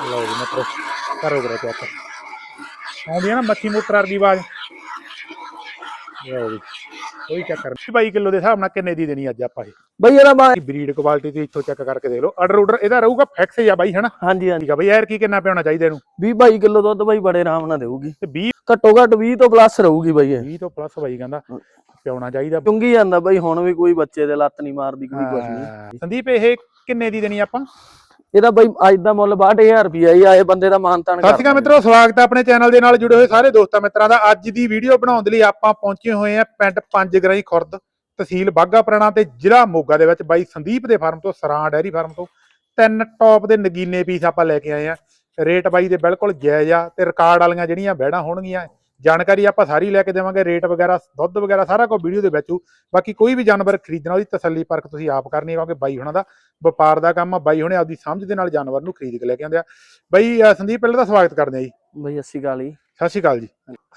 ਲਓ ਜੀ ਮਤਲਬ ਕਰੋ ਕਰੋ ਚੈੱਕ ਆਉਂਦੀ ਆ ਨਾ ਮੱਛੀ ਮੋਟਰ ਵਰਗੀ ਆਵਾਜ਼। ਲਓ ਜੀ ਕੋਈ ਚੱਕਰ ਨਹੀਂ। 22 ਕਿਲੋ ਦੇ ਹਿਸਾਬ ਨਾਲ ਕਿੰਨੇ ਦੀ ਦੇਣੀ ਅੱਜ ਆਪਾਂ ਇਹ? ਬਈ ਇਹਦਾ ਬਾ ਬਰੀਡ ਕੁਆਲਿਟੀ ਤੇ ਇੱਥੋਂ ਚੈੱਕ ਕਰਕੇ ਦੇਖ ਲਓ। ਆਰਡਰ ਆਰਡਰ ਇਹਦਾ ਰਹੂਗਾ ਫਿਕਸ ਹੀ ਆ ਬਾਈ ਹਨਾ? ਹਾਂਜੀ ਹਾਂਜੀ। ਠੀਕ ਆ ਬਈ ਯਾਰ ਕੀ ਕਿੰਨਾ ਪਿਆਉਣਾ ਚਾਹੀਦਾ ਇਹਨੂੰ? 20 22 ਕਿਲੋ ਦੁੱਧ ਬਈ ਬੜੇ ਆਰਾਮ ਨਾਲ ਦੇਊਗੀ। ਤੇ 20 ਘੱਟੋ ਘੱਟ 20 ਤੋਂ ਪਲੱਸ ਰਹੂਗੀ ਬਈ ਇਹ। 20 ਤੋਂ ਪਲੱਸ ਬਾਈ ਕਹਿੰਦਾ ਪਿਆਉਣਾ ਚਾਹੀਦਾ। ਚੁੰਗੀ ਜਾਂਦਾ ਬਈ ਹੁਣ ਵੀ ਕੋਈ ਬੱਚੇ ਦੇ ਲੱਤ ਨਹੀਂ ਮਾਰਦੀ ਕੋਈ ਕੁਝ ਨਹੀਂ। ਸੰਦੀਪ ਇਹ ਕਿੰਨੇ ਦੀ ਦੇਣੀ ਆਪਾਂ? ਇਹਦਾ ਬਈ ਅੱਜ ਦਾ ਮੁੱਲ 62000 ਰੁਪਿਆ ਹੀ ਆਏ ਬੰਦੇ ਦਾ ਮਾਨਤਾਨ ਸਤਿ ਸ਼੍ਰੀ ਅਕਾਲ ਮਿੱਤਰੋ ਸਵਾਗਤ ਹੈ ਆਪਣੇ ਚੈਨਲ ਦੇ ਨਾਲ ਜੁੜੇ ਹੋਏ ਸਾਰੇ ਦੋਸਤਾਂ ਮਿੱਤਰਾਂ ਦਾ। ਅੱਜ ਦੀ ਵੀਡੀਓ ਬਣਾਉਣ ਦੇ ਲਈ ਆਪਾਂ ਪਹੁੰਚੇ ਹੋਏ ਆ ਪਿੰਡ ਪੰਜਗਰਾਈ ਖੁਰਦ ਤਹਿਸੀਲ ਬਾਗਾ ਪੁਰਾਣਾ ਤੇ ਜ਼ਿਲ੍ਹਾ ਮੋਗਾ ਦੇ ਵਿੱਚ ਬਾਈ ਸੰਦੀਪ ਦੇ ਫਾਰਮ ਤੋਂ ਸਰਾਂ ਡੈਰੀ ਫਾਰਮ ਤੋਂ। ਤਿੰਨ ਟੌਪ ਦੇ ਨਗੀਨੇ ਪੀਸ ਆਪਾਂ ਲੈ ਕੇ ਆਏ ਆ ਰੇਟ ਬਾਈ ਦੇ ਬਿਲਕੁਲ ਜਾਇਜ਼ ਆ ਤੇ ਰਿਕਾਰਡ ਵਾਲੀਆਂ ਜਿਹੜੀਆਂ ਬੈੜਾਂ ਹੋਣਗੀਆਂ ਜਾਣਕਾਰੀ ਆਪਾਂ ਸਾਰੀ ਲੈ ਕੇ ਦੇਵਾਂਗੇ ਰੇਟ ਵਗੈਰਾ ਦੁੱਧ ਵਗੈਰਾ ਸਾਰਾ ਕੁਝ ਵੀਡੀਓ ਦੇ ਵਿੱਚ। ਬਾਕੀ ਕੋਈ ਵੀ ਜਾਨਵਰ ਖਰੀਦਣਾ ਉਹਦੀ ਤਸੱਲੀ ਪਰਖ ਤੁਸੀਂ ਆਪ ਕਰਨੀ ਹੈ ਕਿਉਂਕਿ ਬਾਈ ਹੁਣਾਂ ਦਾ ਵਪਾਰ ਦਾ ਕੰਮ ਆ ਬਾਈ ਹੁਣੇ ਆਪਦੀ ਸਮਝ ਦੇ ਨਾਲ ਜਾਨਵਰ ਨੂੰ ਖਰੀਦ ਕੇ ਲੈ ਕੇ ਆਉਂਦੇ ਆ। ਬਾਈ ਸੰਦੀਪ ਪਹਿਲਾਂ ਤਾਂ ਸਵਾਗਤ ਕਰਦੇ ਆ ਜੀ। ਬਈ 80 ਗਾਲੀ ਸਤਿ ਸ਼੍ਰੀ ਅਕਾਲ ਜੀ।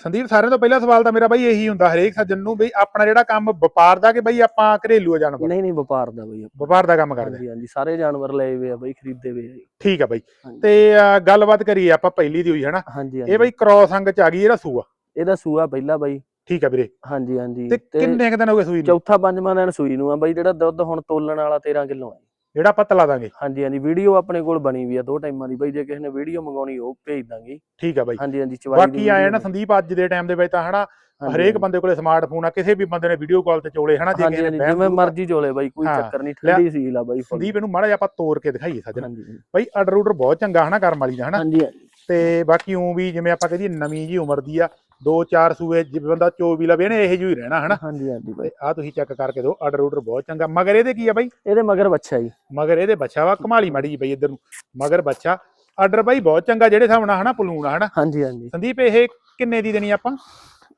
ਸੰਦੀਪ ਸਾਰਿਆਂ ਤੋਂ ਪਹਿਲਾ ਸਵਾਲ ਤਾਂ ਮੇਰਾ ਬਾਈ ਇਹੀ ਹੁੰਦਾ ਹਰੇਕ ਸੱਜਣ ਨੂੰ ਬਈ ਆਪਣਾ ਜਿਹੜਾ ਕੰਮ ਵਪਾਰ ਦਾ ਕਿ ਬਈ ਆਪਾਂ ਘਰੇਲੂ ਜਾਨਵਰ? ਨਹੀਂ ਨਹੀਂ ਵਪਾਰ ਦਾ ਬਈ ਵਪਾਰ ਦਾ ਕੰਮ ਕਰਦੇ ਹਾਂਜੀ ਹਾਂਜੀ ਸਾਰੇ ਜਾਨਵਰ ਲਏ ਹੋਏ ਆ ਬਈ ਖਰੀਦੇ ਹੋਏ ਆ ਜੀ। ਠੀਕ ਆ ਬਾਈ। ਤੇ ਗੱਲਬਾਤ ਕਰੀਏ ਆਪਾਂ ਪਹਿਲੀ ਦੀ ਹੋਈ ਹਨਾ? ਹਾਂਜੀ ਇਹ ਬਈ ਕ੍ਰੋਸ ਅੰਗ ਚ ਆ ਗਈ ਇਹਦਾ ਸੂਆ ਇਹਦਾ ਸੂਆ ਪਹਿਲਾ ਬਈ। ਠੀਕ ਆ ਵੀਰੇ। ਹਾਂਜੀ ਹਾਂਜੀ। ਤੇ ਕਿੰਨੇ ਕੁ ਦਿਨ ਹੋ ਗਏ ਸੂਈ ਨੂੰ? ਚੌਥਾ ਪੰਜਵਾਂ ਦਿਨ ਸੂਈ ਨੂੰ ਆ ਬਈ ਜਿਹੜਾ ਦੁੱਧ ਹੁਣ ਤੋਲਣ ਵਾਲਾ 13 ਕਿਲੋ ਆ ਜਿਹੜਾ ਆਪਾਂ ਤਲਾ ਦਾਂਗੇ। ਹਾਂਜੀ ਹਾਂਜੀ ਵੀਡੀਓ ਆਪਣੇ ਕੋਲ ਬਣੀ ਵੀ ਆ ਦੋ ਟਾਈਮਾਂ ਦੀ। ਬਈ ਜੇ ਕਿਸੇ ਨੇ ਵੀਡੀਓ ਮੰਗਾਉਣੀ ਉਹ ਭੇਜ ਦਾਂਗੇ। ਠੀਕ ਆ ਬਾਈ। ਹਾਂਜੀ ਹਾਂਜੀ ਚਵਾਈ ਬਾਕੀ ਆਇਆ ਨਾ ਸੰਦੀਪ ਅੱਜ ਦੇ ਟਾਈਮ ਦੇ ਵਿੱਚ ਤਾਂ ਹਨਾ ਹਰੇਕ। ਬੰਦੇ ਕੋਲੇ ਸਮਾਰਟਫੋਨ ਆ ਕਿਸੇ ਵੀ ਬੰਦੇ ਨੇ ਵੀਡੀਓ ਕਾਲ ਤੇ ਚੋਲੇ ਹਨਾ ਜੇ ਕਿਸੇ ਨੇ ਜਿਵੇਂ ਮਰਜ਼ੀ ਚੋਲੇ ਬਾਈ ਕੋਈ ਚੱਕਰ ਨਹੀਂ ਠੰਡੀ ਸੀਲ ਆ ਬਾਈ। ਸੰਦੀਪ ਇਹਨੂੰ ਮਾੜਾ ਜਿਹਾ ਆਪਾਂ ਤੋੜ ਕੇ ਦਿਖਾਈਏ ਸੱਜਣ। ਬਾਈ ਆਰਡਰ ਆਰਡਰ ਬਹੁਤ ਚੰਗਾ ਹਨਾ ਕਰਮ ਵਾਲੀ ਦਾ ਹਨਾ। ਹਾਂਜੀ ਤੇ ਬਾਕੀ ਉਂ ਵੀ ਜਿਵੇਂ ਆਪਾਂ ਕਹਦੀਏ ਨਵੀਂ ਜੀ ਉਮਰ ਦੀ ਆ ਦੋ ਚਾਰ ਸੂਏ ਜਿਵੇਂ ਬੰਦਾ ਚੋ ਵੀ ਲਵੇ ਨੇ ਇਹੋ ਜਿਹੀ ਹੀ ਰਹਿਣਾ ਹਨਾ? ਹਾਂਜੀ ਹਾਂਜੀ ਬਾਈ। ਆ ਤੁਸੀਂ ਚੈੱਕ ਕਰਕੇ ਦਿਓ ਆਰਡਰ ਆਰਡਰ ਬਹੁਤ ਚੰਗਾ। ਮਗਰ ਇਹਦੇ ਕੀ ਆ ਬਾਈ? ਇਹਦੇ ਮਗਰ ਬੱਚਾ ਜੀ। ਮਗਰ ਇਹਦੇ ਬੱਚਾ ਵਾ ਕਮਾਲੀ ਮਾੜੀ ਜੀ ਬਈ ਇੱਧਰ ਨੂੰ। ਮਗਰ ਬੱਚਾ। ਆਰਡਰ ਬਾਈ ਬਹੁਤ ਚੰਗਾ ਜਿਹੜੇ ਨਾਲ ਹਨਾ ਪਲੂਣ ਹਨਾ? ਹਾਂਜੀ ਹਾਂਜੀ। ਸੰਦੀਪ ਇਹ ਕਿੰਨੇ ਦੀ ਦੇਣੀ ਆਪਾਂ?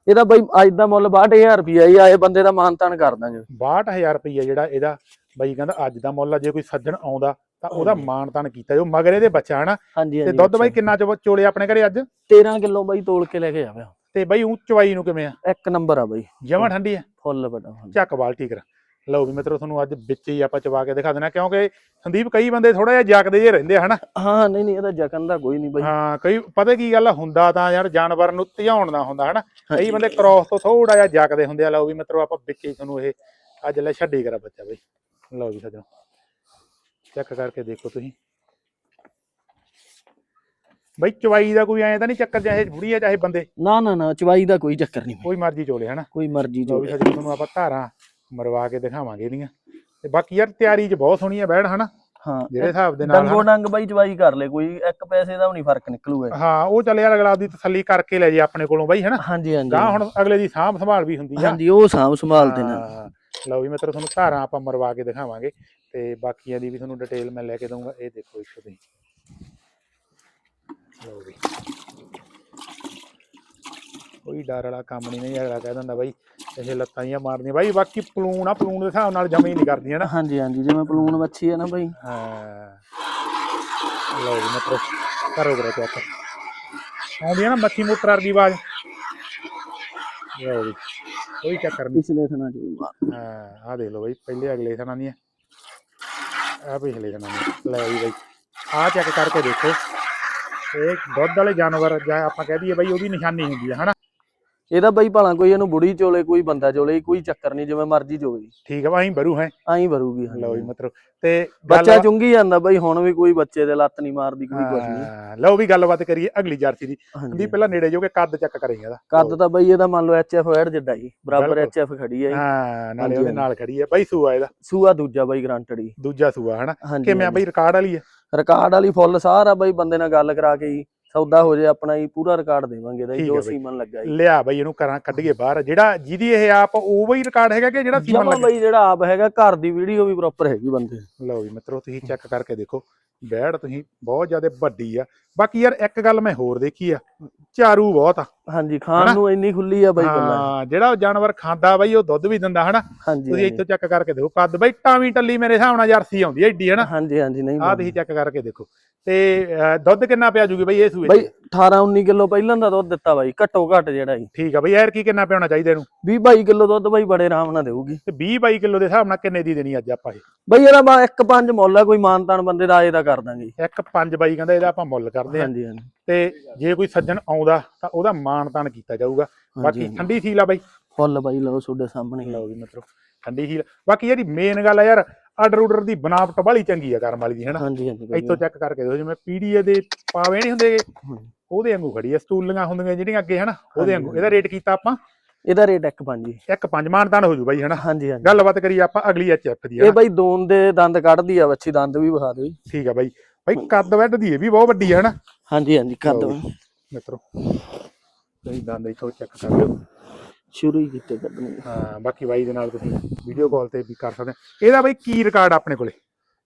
ਇਹਦਾ ਬਾਈ ਅੱਜ ਦਾ ਮੁੱਲ 62000 ਰੁਪਿਆ ਹੀ ਆਏ ਬੰਦੇ ਦਾ ਮਾਨਤਾਨ ਕਰ ਦਾਂਗੇ। 62000 ਰੁਪਈਆ ਜਿਹੜਾ ਇਹਦਾ ਬਾਈ ਕਹਿੰਦਾ ਅੱਜ ਦਾ ਮੁੱਲ ਆ ਜੇ ਕੋਈ ਸੱਜਣ ਆਉਂਦਾ ਤਾਂ ਉਹਦਾ ਮਾਣ ਤਾਣ ਕੀਤਾ ਜੋ ਮਗਰ ਇਹਦੇ ਬੱਚਾ ਹਨਾ? ਤੇ ਦੁੱਧ ਬਾਈ ਕਿੰਨਾ ਚੋਲੇ ਆਪਣੇ ਘਰੇ ਅੱਜ? 13 ਕਿਲੋ ਬਾਈ ਤੋਲ ਕੇ ਲੈ ਕੇ ਜਾਵੇ ਤੇ ਬਾਈ ਉਂ ਚਵਾਈ ਨੂੰ ਕਿਵੇਂ ਆ? ਇੱਕ ਨੰਬਰ ਆ ਬਾਈ। ਜਮਾਂ ਠੰਡੀ ਆ? ਫੁੱਲ ਵੱਡਾ ਚੱਕ ਬਾਲਟੀ ਕਰ। ਲਓ ਵੀ ਮਿੱਤਰੋ ਤੁਹਾਨੂੰ ਅੱਜ ਵਿੱਚ ਹੀ ਆਪਾਂ ਚਵਾ ਕੇ ਦਿਖਾ ਦੇਣਾ ਕਿਉਂਕਿ ਸੰਦੀਪ ਕਈ ਬੰਦੇ ਥੋੜਾ ਜਿਹਾ ਜਾਗਦੇ ਜੇ ਰਹਿੰਦੇ ਹਨਾ? ਹਾਂ ਨਹੀਂ ਨਹੀਂ ਇਹਦਾ ਜਕਨ ਦਾ ਕੋਈ ਨਹੀਂ ਬਾਈ। ਹਾਂ ਕਈ ਪਤਾ ਕੀ ਗੱਲ ਆ, ਹੁੰਦਾ ਤਾਂ ਯਾਰ ਜਾਨਵਰ ਨੂੰ ਧਿਆਉਣ ਦਾ ਹੁੰਦਾ ਹਨਾ? ਕਈ। ਬੰਦੇ ਕ੍ਰਾਸ ਤੋਂ ਥੋੜਾ ਜਿਹਾ ਜਾਗਦੇ ਹੁੰਦੇ ਆ ਲਓ ਵੀ ਮਿੱਤਰੋ ਆਪਾਂ ਵਿੱਚ ਹੀ ਤੁਹਾਨੂੰ ਇਹ ਅੱਜ ਲੈ ਛੱਡੀ ਕਰਾ ਬੱਚਾ ਬਈ। ਲਓ ਵੀ ਸੱਜਣੋ। ਚੈੱਕ ਕਰਕੇ ਦੇਖੋ ਤੁਸੀਂ। ਬਈ ਚਵਾਈ ਦਾ ਕੋਈ ਐਂ ਤਾਂ ਨਹੀਂ ਚੱਕਰ ਚਾਹੇ ਬੁੜੀ ਆ ਚਾਹੇ ਬੰਦੇ? ਨਾ ਨਾ ਨਾ ਚਵਾਈ ਦਾ ਕੋਈ ਚੱਕਰ ਨਹੀਂ ਕੋਈ ਮਰਜ਼ੀ ਚੋਲੇ ਹਨਾ? ਕੋਈ ਮਰਜ਼ੀ ਜੋ ਵੀ ਤੁਹਾਨੂੰ ਆਪਾਂ ਧਾਰਾਂ ਮਰਵਾ ਕੇ ਦਿਖਾਵਾਂਗੇ ਇਹਦੀਆਂ। ਤੇ ਬਾਕੀ ਯਾਰ ਤਿਆਰੀ 'ਚ ਬਹੁਤ ਸੋਹਣੀ ਆ ਬੈੜ ਹਨਾ? ਹਾਂ ਜਿਹੜੇ ਹਿਸਾਬ ਦੇ ਨਾਲ ਡੰਗੋ ਹਨਾ। ਡੰਗ ਬਾਈ ਚਵਾਈ ਕਰ ਲੈ ਕੋਈ ਇੱਕ ਪੈਸੇ ਦਾ ਵੀ ਨਹੀਂ ਫ਼ਰਕ ਨਿਕਲੂਗਾ। ਹਾਂ ਉਹ ਚੱਲ ਯਾਰ ਅਗਲਾ ਆਪਦੀ ਤਸੱਲੀ ਕਰਕੇ ਲੈ ਜੇ ਆਪਣੇ ਕੋਲੋਂ ਬਾਈ ਹਨਾ? ਹਾਂਜੀ ਹਾਂਜੀ। ਗਾਂ ਹੁਣ ਅਗਲੇ ਦੀ ਸਾਂਭ ਸੰਭਾਲ ਵੀ ਹੁੰਦੀ ਆ। ਹਾਂਜੀ ਉਹ ਸਾਂਭ ਸੰਭਾਲ ਦੇ ਨਾਲ ਹਾਂ, ਲਓ ਵੀ ਮਿੱਤਰੋ ਤੁਹਾਨੂੰ ਧਾਰਾਂ ਆਪਾਂ ਮਰਵਾ ਕੇ ਦਿਖਾਵਾਂਗੇ। ਤੇ ਬਾਕੀਆਂ ਦੀ ਵੀ ਤੁਹਾਨੂੰ ਡਿਟੇਲ ਮੈਂ ਲੈ ਕੇ ਦਊਂਗਾ ਇਹ ਦੇਖੋ ਇੱਕ ਤੁਸੀਂ ਲਓ ਵੀ ਕੋਈ ਡਰ ਵਾਲਾ ਕੰਮ ਨਹੀਂ ਨਹੀਂ ਅਗਲਾ ਕਹਿ ਦਿੰਦਾ ਬਾਈ ਇਹ ਲੱਤਾਂ ਹੀ ਮਾਰਦੀਆਂ ਬਾਈ ਬਾਕੀ ਪਲੂਣ ਆ ਪਲੂਣ ਦੇ ਹਿਸਾਬ ਨਾਲ ਜਮਾ ਹੀ ਨਹੀਂ ਕਰਦੀਆਂ ਨਾ। ਹਾਂਜੀ ਹਾਂਜੀ ਜਿਵੇਂ ਪਲੂਣ ਵੱਛੀ ਹੈ ਨਾ ਬਾਈ। ਹਾਂ। ਲਓ ਜੀ ਮਿੱਤਰੋ ਕਰੋ ਕਰੋ ਚੈੱਕ। ਆਉਂਦੀ ਆ ਨਾ ਮੱਛੀ ਮੋਟਰ ਵਰਗੀ ਆਵਾਜ਼। ਲਓ ਜੀ ਕੋਈ ਚੱਕਰ ਨਹੀਂ। ਪਿਛਲੇ ਥਣਾ ਚ ਹਾਂ ਆ ਦੇਖ ਲਓ ਬਈ ਪਹਿਲੇ ਅਗਲੇ ਥਣਾ ਦੀਆਂ। ਆ ਪਿਛਲੇ ਥਣਾ ਦੀਆਂ। ਲੈ ਜੀ ਬਈ ਆ ਚੈੱਕ ਕਰਕੇ ਦੇਖੋ। ਇਹ ਦੁੱਧ ਵਾਲੇ ਜਾਨਵਰ ਜਾਂ ਆਪਾਂ ਕਹਿ ਦਈਏ ਬਈ ਉਹਦੀ ਨਿਸ਼ਾਨੀ ਹੁੰਦੀ ਹੈ ਹਨਾ? ਇਹਦਾ ਬਾਈ ਭਲਾ ਕੋਈ ਇਹਨੂੰ ਬੁੜੀ ਚੋਲੇ ਕੋਈ ਬੰਦਾ ਚੋਲੇ ਕੋਈ ਚੱਕਰ ਨਹੀਂ ਜਿਵੇਂ ਮਰਜ਼ੀ ਚੋਵੇ। ਠੀਕ ਆ ਬਾਈ ਬਰੂ ਹੈ। ਆਈ ਭਰੂਗੀ। ਲਓ ਜੀ ਮਤਲਬ ਤੇ ਬੱਚਾ ਚੁੰਗੀ ਜਾਂਦਾ ਬਾਈ ਹੁਣ ਵੀ ਕੋਈ ਬੱਚੇ ਦੇ ਲੱਤ ਨਹੀਂ ਮਾਰਦੀ ਕੋਈ ਕੁਝ ਨਹੀਂ। ਲਓ ਵੀ ਗੱਲਬਾਤ ਕਰੀਏ ਅਗਲੀ ਜਰਸੀ ਦੀ। ਸੰਦੀਪ ਪਹਿਲਾਂ ਨੇੜੇ ਜੋ ਕਿ ਕੱਦ ਚੈੱਕ ਕਰੇਗਾ ਇਹਦਾ। ਕੱਦ ਤਾਂ ਬਾਈ ਇਹਦਾ ਮੰਨ ਲਓ ਐਚਐਫ ਐਡ ਜਿੱਡਾ ਜੀ ਬਰਾਬਰ। ਐਚਐਫ ਖੜੀ ਹੈ ਜੀ। ਹਾਂ ਨਾਲੇ ਉਹਦੇ। ਨਾਲ ਖੜੀ ਹੈ ਬਾਈ ਸੂਆ ਇਹਦਾ। ਸੂਆ ਦੂਜਾ ਬਾਈ ਗਰੰਟਡ ਹੀ ਦੂਜਾ ਸੂਆ ਹਨਾ? ਕਿਵੇਂ ਆ ਬਈ ਰਿਕਾਰਡ ਵਾਲੀ ਹੈ ਰਿਕਾਰਡ ਵਾਲੀ ਫੁੱਲ ਸਾਰਾ ਬਾਈ ਬੰਦੇ ਨਾਲ ਗੱਲ ਕਰਾ ਕੇ ਜੀ। ਸੌਦਾ ਹੋ ਜੇ ਆਪਣਾ ਹੀ ਪੂਰਾ ਰਿਕਾਰਡ ਦੇਵਾਂਗੇ ਇਹਦਾ ਜੀ, ਜੋ ਬਾਈ। ਸੀਮਨ ਲੱਗਾ ਜੀ। ਲਿਆ ਬਈ ਇਹਨੂੰ ਕਰਾਂ ਕੱਢੀਏ ਬਾਹਰ। ਜਿਹੜਾ ਜਿਹਦੀ ਇਹ ਆਪ ਉਹ ਹੀ ਰਿਕਾਰਡ ਹੈਗਾ ਕਿ ਜਿਹੜਾ ਸੀਮਨ ਲੱਗਾ? ਬਾਈ ਜਿਹੜਾ ਆਪ ਹੈਗਾ ਘਰ ਦੀ ਵੀਡੀਓ ਵੀ ਪ੍ਰੋਪਰ ਹੈਗੀ ਬੰਦੇ ਦੀ। ਲਓ ਵੀ ਮਿੱਤਰੋ ਤੁਸੀਂ ਚੈੱਕ ਕਰਕੇ ਦੇਖੋ। ਬੈੜ ਤੁਸੀਂ ਬਹੁਤ ਜ਼ਿਆਦਾ ਵੱਡੀ ਆ। ਬਾਕੀ ਯਾਰ ਇੱਕ ਗੱਲ ਮੈਂ ਹੋਰ ਦੇਖੀ ਆ। ਚਾਰੂ ਬਹੁਤ ਆ। ਹਾਂਜੀ? ਖਾਣ ਨੂੰ ਇੰਨੀ ਖੁੱਲੀ ਆ ਬਾਈ ਗੱਲਾਂ ਹਾਂ ਜਿਹੜਾ ਉਹ ਜਾਨਵਰ ਖਾਂਦਾ ਬਈ ਉਹ ਦੁੱਧ ਵੀ ਦਿੰਦਾ ਹਨਾ? ਤੁਸੀਂ। ਇੱਥੋਂ ਚੈੱਕ ਕਰਕੇ ਦੇਖੋ। ਕੱਦ ਬਈ ਟਾਵੀਂ ਟੱਲੀ ਮੇਰੇ ਹਿਸਾਬ ਨਾਲ ਜਰਸੀ ਆਉਂਦੀ ਏਡੀ ਹਨਾ? ਹਾਂਜੀ ਹਾਂਜੀ ਨਹੀਂ ਬਾਈ। ਤੁਸੀਂ ਚੈੱਕ ਕਰਕੇ ਦੇਖੋ। ਤੇ ਅਹ, ਦੁੱਧ ਕਿੰਨਾ ਪਿਆ ਜੂਗੀ ਬਈ ਇਹ ਸੂਏ 'ਚ? ਬਾਈ 18 19 ਕਿਲੋ ਪਹਿਲਾਂ ਦਾ ਦੁੱਧ ਦਿੱਤਾ ਬਾਈ ਘੱਟੋ ਘੱਟ ਜਿਹੜਾ ਜੀ ਠੀਕ ਆ ਬਈ ਯਾਰ ਕੀ ਕਿੰਨਾ ਪਿਆਉਣਾ ਚਾਹੀਦਾ ਇਹਨੂੰ? 20 22 ਕਿਲੋ ਦੁੱਧ ਬਾਈ ਬੜੇ ਆਰਾਮ ਨਾਲ ਦੇਊਗੀ। ਤੇ 20 22 ਕਿਲੋ ਦੇ ਹਿਸਾਬ ਨਾਲ ਕਿੰਨੇ ਦੀ ਦੇਣੀ ਅੱਜ ਆਪਾਂ ਇਹ? ਬਾਈ ਇਹਦਾ ਬਾ ਇੱਕ ਪੰਜ ਮੁੱਲ ਆ ਕੋਈ ਮਾਨਤਾਨ ਬੰਦੇ ਦਾ ਆਏ ਦਾ ਕਰ ਦਾਂਗੇ। ਜੀ। ਇੱਕ 5 ਬਾਈ ਕਹਿੰਦਾ ਇਹਦਾ ਆਪਾਂ ਮੁੱਲ ਕਰਦੇ ਆ ਹਾਂਜੀ ਹਾਂਜੀ। ਤੇ ਜੇ ਕੋਈ ਸੱਜਣ ਆਉਂਦਾ ਤਾਂ ਉਹਦਾ ਮਾਣ ਤਾਣ ਕੀਤਾ ਜਾਊਗਾ। ਬਾਕੀ ਹਾਂਜੀ। ਠੰਡੀ ਸੀਲ ਆ ਬਾਈ। ਫੁੱਲ ਬਾਈ ਲਓ ਤੁਹਾਡੇ ਸਾਹਮਣੇ। ਲਓ ਜੀ ਮਿੱਤਰੋ ਠੰਡੀ ਸੀਲ। ਬਾਕੀ ਜਿਹੜੀ ਮੇਨ ਗੱਲ ਆ ਯਾਰ ਆਰਡਰ ਆਰਡਰ ਦੀ ਬਨਾਵਟ ਬਾਲੀ ਚੰਗੀ ਆ ਕਰਮ ਵਾਲੀ ਦੀ ਹਨਾ? ਹਾਂਜੀ ਹਾਂਜੀ। ਇੱਥੋਂ ਚੈੱਕ ਕਰਕੇ ਦੇਖੋ ਜਿਵੇਂ ਪੀਡੀਏ ਦੇ ਪਾਵੇ ਨਹੀਂ ਹੁੰਦੇ। ਉਹਦੇ ਵਾਂਗੂ ਖੜੀ ਆ ਸਟੂਲੀਆਂ ਹੁੰਦੀਆਂ ਜਿਹੜੀਆਂ ਅੱਗੇ ਹਨਾ? ਉਹਦੇ ਵਾਂਗੂ। ਇਹਦਾ ਰੇਟ ਕੀਤਾ ਆਪਾਂ? ਇਹਦਾ ਰੇਟ ਇੱਕ ਪੰਜ ਜੀ। ਇੱਕ ਪੰਜ ਮਾਨਤਾਨ ਹੋ ਜੂ ਬਾਈ ਹਨਾ? ਹਾਂਜੀ ਹਾਂਜੀ। ਗੱਲਬਾਤ ਕਰੀਏ ਆਪਾਂ ਅਗਲੀ ਐਚਐਫ ਦੀ ਇਹ ਬਾਈ ਦੋਨ ਦੇ ਦੰਦ ਕੱਢਦੀ ਆ ਵੱਛੀ ਦੰਦ ਵੀ ਵਿਖਾ ਦਿਓ ਜੀ। ਠੀਕ ਆ ਬਾਈ। ਬਾਈ ਕੱਦ ਵੱਡ ਦੀ ਇਹ ਵੀ ਬਹੁਤ ਵੱਡੀ ਆ ਹਨਾ? ਹਾਂਜੀ ਹਾਂਜੀ ਕਰ ਲਓ ਦੋ ਮਿੱਤਰੋ। ਤੁਸੀਂ ਦੰਦ ਇੱਥੋਂ ਚੈੱਕ ਕਰ ਲਿਓ ਸ਼ੁਰੂ ਹੀ ਕੀਤੇ ਕੱਢਣੇ ਹਾਂ ਬਾਕੀ ਬਾਈ ਦੇ ਨਾਲ ਤੁਸੀਂ ਵੀਡੀਓ ਕਾਲ ਤੇ ਵੀ ਕਰ ਸਕਦੇ ਹੋ। ਇਹਦਾ ਬਾਈ ਕੀ ਰਿਕਾਰਡ ਆਪਣੇ ਕੋਲੇ?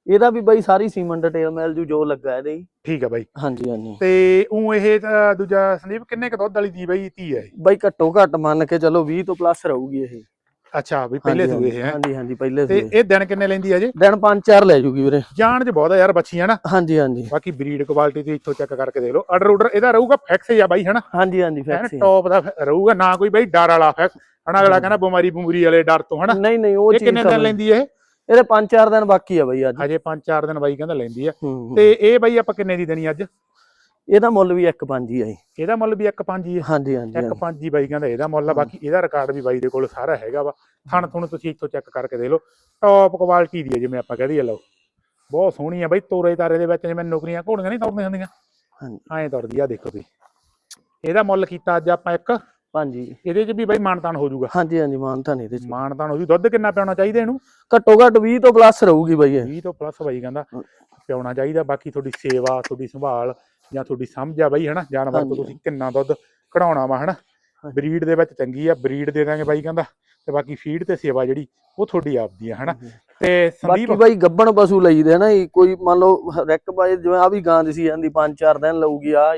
ਇਹਦਾ ਵੀ ਬਾਈ ਸਾਰੀ ਸੀਮਨ ਡਿਟੇਲ ਮਿਲ ਜੂ ਜੋ ਲੱਗਾ ਇਹਦੇ ਜੀ ਠੀਕ ਆ ਬਾਈ। ਹਾਂਜੀ ਹਾਂਜੀ। ਤੇ ਉਹ ਇਹ ਤਾਂ ਦੂਜਾ ਸੰਦੀਪ ਕਿੰਨੇ ਕ ਦੁੱਧ ਵਾਲੀ ਦੀ ਬਾਈ ਧੀ ਹੈ ਇਹ? ਬਾਈ ਘੱਟੋ ਘੱਟ ਮੰਨ ਕੇ ਚਲੋ 20 ਤੋਂ ਪਲੱਸ ਰਹੂਗੀ ਇਹ। ਅੱਛਾ ਵੀ ਪਹਿਲੇ ਹਾਂਜੀ, ਸੂਏ ਹੈ? ਹਾਂਜੀ ਹਾਂਜੀ ਪਹਿਲੇ ਤੇ ਸੂਏ ਇਹ ਦਿਨ ਕਿੰਨੇ ਲੈਂਦੀ ਹੈ ਜੇ? ਦਿਨ ਪੰਜ ਚਾਰ ਲੈ ਜੂਗੀ ਵੀਰੇ। ਜਾਣ ਚ ਬਹੁਤ ਆ ਯਾਰ ਬੱਚੀਆਂ ਨਾ ਹਾਂਜੀ ਹਾਂਜੀ। ਬਾਕੀ ਬਰੀਡ ਕੁਆਲਿਟੀ ਤੇ ਇੱਥੋਂ ਚੈੱਕ ਕਰਕੇ ਦੇਖ ਲਓ। ਆਰਡਰ ਆਰਡਰ ਇਹਦਾ ਰਹੂਗਾ ਫਿਕਸ ਹੀ ਆ ਬਾਈ ਹਨਾ? ਹਾਂਜੀ ਹਾਂਜੀ ਫੈਕਸ ਟੌਪ ਦਾ ਫਿ- ਰਹੂਗਾ ਨਾ ਕੋਈ ਬਾਈ ਡਰ ਵਾਲਾ ਫਿਕਸ। ਹਨਾ ਅਗਲਾ ਕਹਿੰਦਾ ਬਿਮਾਰੀ ਬੁਮਰੀ ਵਾਲੇ ਡਰ ਤੋਂ ਹਨਾ? ਨਹੀਂ ਨਹੀਂ ਉਹ ਇਹ ਚੀਜ਼ ਕਿੰਨੇ ਤਾਂ ਦਿਨ ਲੈਂਦੀ ਇਹ? ਇਹਦੇ ਪੰਜ ਚਾਰ ਦਿਨ ਬਾਕੀ ਆ ਬਾਈ ਅੱਜ। ਹਜੇ 5-4 ਦਿਨ ਬਾਈ ਕਹਿੰਦਾ ਲੈਂਦੀ ਆ। ਹੂੰ, ਹੂੰ। ਤੇ ਇਹ ਬਾਈ ਆਪਾਂ ਕਿੰਨੇ ਦੀ ਦੇਣੀ ਅੱਜ? ਇਹਦਾ ਮੁੱਲ ਵੀ ਇੱਕ ਪੰਜ ਹੀ ਆ ਜੀ। ਇਹਦਾ ਮੁੱਲ ਵੀ 1.5 ਹੀ ਹੈ ਹਾਂਜੀ ਹਾਂਜੀ ਇੱਕ ਹਾਂਜੀ। ਪੰਜ ਹੀ ਬਾਈ ਕਹਿੰਦਾ ਇਹਦਾ ਮੁੱਲ ਆ ਬਾਕੀ ਇਹਦਾ ਰਿਕਾਰਡ ਵੀ ਬਾਈ ਦੇ ਕੋਲ ਸਾਰਾ ਹੈਗਾ ਵਾ। ਥਣ ਥੁਣ ਤੁਸੀਂ ਇੱਥੋਂ ਚੈੱਕ ਕਰਕੇ ਦੇਖ ਲਓ। ਟੌਪ ਕੁਆਲਿਟੀ ਦੀ ਹੈ ਜਿਵੇਂ ਆਪਾਂ ਕਹਦੇ ਲਓ। ਬਹੁਤ ਸੋਹਣੀ ਆ ਬਾਈ ਤੋਰੇ ਤਾਰੇ ਦੇ ਵਿੱਚ ਜਿਵੇਂ ਨੌਕਰੀਆਂ ਘੋੜੀਆਂ ਨਹੀਂ ਤੁਰਦੀਆਂ ਹੁੰਦੀਆਂ? ਹਾਂਜੀ। ਐਂ ਤੁਰਦੀ ਆ ਦੇਖੋ ਤੁਸੀਂ। ਇਹਦਾ ਮੁੱਲ ਕੀਤਾ ਅੱਜ ਆਪਾਂ ਇੱਕ। ਪੰਜ ਜੀ ਇਹਦੇ 'ਚ ਵੀ ਬਾਈ ਮਾਨਤਾਨ ਹੋ ਜਾਊਗਾ। ਹਾਂਜੀ ਹਾਂਜੀ ਮਾਨਤਾ ਨਹੀਂ ਇਹਦੇ ਚ। ਮਾਨਤਾਨ ਹੋ ਜੂ ਦੁੱਧ ਕਿੰਨਾ ਪਿਆਉਣਾ ਚਾਹੀਦਾ ਇਹਨੂੰ? ਘੱਟੋ ਘੱਟ 20 ਤੋਂ ਪਲੱਸ ਰਹੂਗੀ ਬਾਈ ਇਹ। 20 ਤੋਂ ਪਲੱਸ ਬਾਈ ਕਹਿੰਦਾ। ਪਿਆਉਣਾ ਚਾਹੀਦਾ ਬਾਕੀ ਤੁਹਾਡੀ ਸੇਵਾ ਤੁਹਾਡੀ ਸੰਭਾਲ ਜਾਂ ਤੁਹਾਡੀ ਸਮਝ ਆ ਬਾਈ ਹਨਾ? ਜਾਨਵਰ ਤੋਂ। ਤੁਸੀਂ ਕਿੰਨਾ ਦੁੱਧ ਕਢਾਉਣਾ ਵਾ ਹਨਾ। ਬਰੀਡ ਦੇ ਵਿੱਚ ਚੰਗੀ ਆ ਬਰੀਡ ਦੇ ਦਾਂਗੇ ਬਾਈ ਕਹਿੰਦਾ ਤੇ ਬਾਕੀ ਫੀਡ ਤੇ ਸੇਵਾ ਜਿਹੜੀ ਉਹ ਤੁਹਾਡੀ ਆਪਦੀ ਆ ਹਨਾ? ਤੇ ਸੰਦੀਪ ਬਾਈ ਗੱਬਣ ਪਸ਼ੂ ਲਈਦੇ ਨਾ ਜੀ ਕੋਈ ਮੰਨ ਲਓ ਰੈਕ ਬਾਈ ਜਿਵੇਂ ਆ ਵੀ ਗਾਂ ਦੀ ਸੀ ਜਾਂਦੀ ਪੰਜ ਚਾਰ ਦਿਨ ਲਊਗੀ ਆ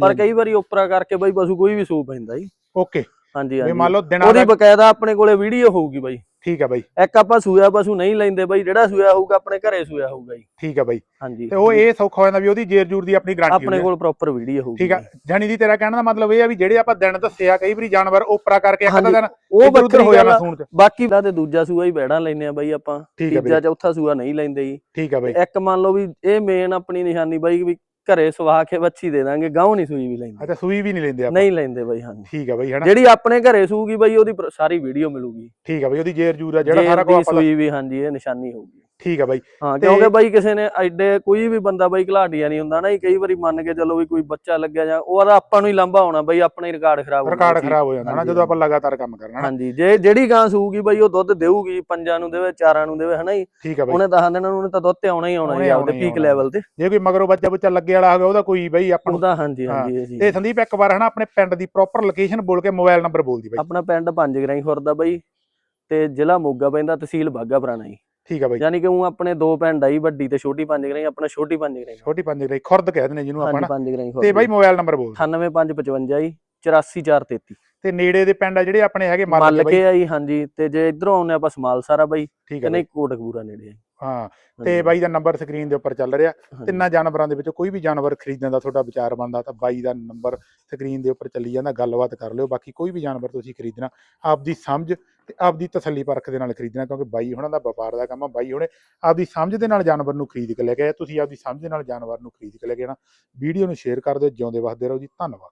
ਪਰ ਕਈ ਵਾਰੀ ਉਪਰਾ ਕਰਕੇ ਬਾਈ ਪਸ਼ੂ ਕੋਈ ਵੀ ਸੂ ਪੈਂਦਾ ਜੀ। ਓਕੇ। ਹਾਂਜੀ ਵੀ ਹਾਂਜੀ। ਮੰਨ ਲਓ ਦਿਨਾਂ ਉਹਦੀ ਦਾ ਬਕਾਇਦਾ ਆਪਣੇ ਕੋਲੇ ਵੀਡੀਓ ਹੋਊਗੀ ਬਾਈ। ਠੀਕ ਆ ਬਾਈ। ਇੱਕ ਆਪਾਂ ਸੂਆ ਪਸ਼ੂ ਨਹੀਂ ਲੈਂਦੇ ਬਾਈ ਜਿਹੜਾ ਸੂਆ ਹੋਊਗਾ ਆਪਣੇ ਘਰੇ ਸੂਆ ਹੋਊਗਾ ਜੀ। ਠੀਕ ਆ ਬਾਈ। ਹਾਂਜੀ। ਤੇ ਉਹ ਇਹ ਸੌਖਾ ਹੋ ਜਾਂਦਾ ਵੀ ਉਹਦੀ ਜੇਰ ਜੂਰ ਦੀ ਆਪਣੀ ਗਾਰੰਟੀ ਆਪਣੇ ਕੋਲ ਪ੍ਰੋਪਰ ਵੀਡੀਓ ਹੋਊਗੀ ਠੀਕ ਆ। ਜਾਨੀ ਦੀ ਤੇਰਾ ਕਹਿਣ ਦਾ ਮਤਲਬ ਇਹ ਆ ਵੀ ਜਿਹੜੇ ਆਪਾਂ ਦਿਨ ਦੱਸਿਆ ਕਈ ਵਾਰੀ ਜਾਨਵਰ ਉਪਰਾ ਕਰਕੇ ਇੱਕ ਦਿਨ ਉਹ ਵੱਖਰੀ ਹੋ ਜਾਣਾ। ਸੂਣ ਚ। ਬਾਕੀ ਦਾ ਤੇ ਦੂਜਾ ਸੂਆ ਹੀ ਬੈੜਾਂ ਲੈਨੇ ਆ ਬਾਈ ਆਪਾਂ। ਤੀਜਾ ਚੌਥਾ ਸੂਆ ਨਹੀਂ ਲੈਂਦੇ ਜੀ। ਠੀਕ ਆ ਬਾਈ। ਇੱਕ ਮੰਨ ਲਓ ਵੀ ਇਹ ਮੇਨ ਆਪਣੀ ਨਿਸ਼ਾਨੀ ਬਾਈ ਵੀ ਘਰੇ ਸਵਾ ਕੇ ਵੱਛੀ ਦੇ ਦਾਂਗੇ ਗਾਉਂ ਨਹੀਂ ਸੂਈ ਵੀ ਲੈਂਦੇ। ਅੱਛਾ ਸੂਈ ਵੀ ਨਹੀਂ ਲੈਂਦੇ ਆਪਾਂ? ਨਹੀਂ ਲੈਂਦੇ ਬਾਈ ਹਾਂਜੀ। ਠੀਕ ਆ ਬਾਈ ਹਨਾ? ਜਿਹੜੀ ਆਪਣੇ ਘਰੇ ਸੂਗੀ ਬਾਈ ਉਹਦੀ ਸਾਰੀ ਵੀਡੀਓ ਮਿਲੂਗੀ। ਠੀਕ ਆ ਬਾਈ ਉਹਦੀ ਜੇਰ ਜੂਰ ਆ ਜਿਹੜਾ ਸਾਰਾ ਦੀ ਆਪਾਂ ਸੂਈ ਵੀ ਹਾਂਜੀ ਇਹ ਨਿਸ਼ਾਨੀ ਹੋਊਗੀ। ਠੀਕ ਆ ਬਾਈ। ਹਾਂ ਕਿਉਂਕਿ ਬਾਈ ਕਿਸੇ ਨੇ ਐਡੇ ਕੋਈ ਵੀ ਬੰਦਾ ਬਾਈ ਘਲਾੜੀਆ ਨਹੀਂ ਹੁੰਦਾ ਨਾ ਜੀ ਕਈ ਵਾਰੀ ਮੰਨ ਕੇ ਚੱਲੋ ਵੀ ਕੋਈ ਬੱਚਾ ਲੱਗਿਆ ਜਾਂ ਉਹਦਾ ਆਪਾਂ ਨੂੰ ਹੀ ਲਾਂਭਾ ਹੋਣਾ ਬਾਈ ਆਪਣਾ ਹੀ ਰਿਕਾਰਡ ਖਰਾਬ ਹੋਣਾ ਰਿਕਾਰਡ। ਖਰਾਬ ਹੋ ਜਾਂਦਾ ਨਾ ਜਦੋਂ ਆਪਾਂ ਲਗਾਤਾਰ ਕੰਮ ਕਰਨਾ ਹਾਂਜੀ ਜੇ ਜਿਹੜੀ ਗਾਂ ਸੂਗੀ ਬਾਈ ਉਹ ਦੁੱਧ ਦੇਊਗੀ ਪੰਜਾਂ ਨੂੰ ਦੇਵੇ ਚਾਰਾਂ ਨੂੰ ਦੇਵੇ ਹਨਾ ਜੀ? ਉਹਨੇ ਦਸ ਦਿਨਾਂ ਨੂੰ ਤਾਂ ਦੁੱਧ ਤੇ ਆਉਣਾ ਹੀ ਆਉਣਾ ਜੀ ਆਪਦੇ ਹੀ ਪੀਕ। ਲੈਵਲ ਤੇ। ਜੇ ਕੋਈ ਮਗਰੋਂ ਬੱਚਾ ਬੁੱਚਾ ਲੱਗੇ ਵਾਲਾ ਹੋਵੇ ਉਹਦਾ ਕੋਈ ਬਈ ਆਪਾਂ ਨੂੰ ਉਹਦਾ ਹਾਂਜੀ ਹਾਂਜੀ ਜੀ। ਤੇ ਸੰਦੀਪ ਇੱਕ ਵਾਰ ਹਨਾ ਆਪਣੇ ਪਿੰਡ ਦੀ ਪ੍ਰੋਪਰ ਲੋਕੇਸ਼ਨ ਬੋਲ ਕੇ ਮੋਬਾਈਲ ਨੰਬਰ ਬੋਲ ਦੀ ਬਾਈ। ਆਪਣਾ ਪਿੰਡ ਪੰਜ ਗਰਾਈ ਖੁਰਦਾ ਬਾਈ ਤੇ ਜ਼ਿਲ੍ਹਾ ਮੋਗਾ ਪੈਂਦਾ ਤਹਿਸੀਲ ਬਾਗਾ ਪੁਰਾਣਾ ਜੀ। ਠੀਕ ਆ ਬਾਈ। ਯਾਨੀ ਕਿ ਉਹ ਆਪਣੇ ਦੋ ਪਿੰਡ ਆਈ ਵੱਡੀ ਤੇ ਛੋਟੀ ਪੰਜ ਗਰਾਈ ਆਪਣਾ ਛੋਟੀ ਪੰਜ ਗਰਾਈ ਛੋਟੀ ਪੰਜ ਗਰਾਈ ਖੁਰਦ ਕਹਿ ਦਿੰਦੇ ਜਿਹਨੂੰ ਆਪਾਂ ਨਾ। ਪੰਜ ਗਰਾਈ ਤੇ ਬਾਈ ਮੋਬਾਈਲ ਨੰਬਰ ਬੋਲ। 98555 ਜੀ 84433 ਤੇ ਨੇੜੇ ਦੇ ਪਿੰਡ ਆ ਜਿਹੜੇ ਆਪਣੇ ਹੈਗੇ ਮੱਲ ਕੇ ਆ ਜੀ ਹਾਂਜੀ ਤੇ ਜੇ ਇਧਰੋਂ ਆਉਨੇ ਆਪਾਂ ਸਮਾਲ ਸਾਰਾ ਬਾਈ ਤੇ ਨਹੀਂ ਕੋਟਕਪੂਰਾ ਨੇੜੇ ਆ। ਹਾਂ ਤੇ ਬਾਈ ਦਾ ਨੰਬਰ ਸਕਰੀਨ ਦੇ ਉੱਪਰ ਚੱਲ ਰਿਹਾ। ਤਿੰਨਾਂ ਜਾਨਵਰਾਂ ਦੇ ਵਿੱਚੋਂ ਕੋਈ ਵੀ ਜਾਨਵਰ ਖਰੀਦਣ ਦਾ ਤੁਹਾਡਾ ਵਿਚਾਰ ਬਣਦਾ ਤਾਂ ਬਾਈ ਦਾ ਨੰਬਰ ਸਕਰੀਨ ਦੇ ਉੱਪਰ ਚੱਲੀ ਜਾਂਦਾ ਗੱਲਬਾਤ ਕਰ ਲਿਓ। ਬਾਕੀ ਕੋਈ ਵੀ ਜਾਨਵਰ ਤੁਸੀਂ ਖਰੀਦਣਾ ਆਪਦੀ ਸਮਝ ਤੇ ਆਪਦੀ ਤਸੱਲੀ ਪਰਖ ਦੇ ਨਾਲ ਖਰੀਦਣਾ ਕਿਉਂਕਿ ਬਾਈ ਹੁਣਾਂ ਦਾ ਵਪਾਰ ਦਾ ਕੰਮ ਆ ਬਾਈ ਹੁਣੇ ਆਪਦੀ ਸਮਝ ਦੇ ਨਾਲ ਜਾਨਵਰ ਨੂੰ ਖਰੀਦ ਕੇ ਲੈ ਆਏ। ਤੁਸੀਂ ਆਪਦੀ ਸਮਝ ਦੇ ਨਾਲ ਜਾਨਵਰ ਨੂੰ ਖਰੀਦ ਕੇ ਲੈ ਕੇ ਆਣਾ ਵੀਡੀਓ ਨੂੰ ਸ਼ੇਅਰ ਕਰ ਦਿਓ ਜਿਉਂਦੇ ਵਸਦੇ ਰਹੋ ਜੀ। ਧੰਨਵਾਦ।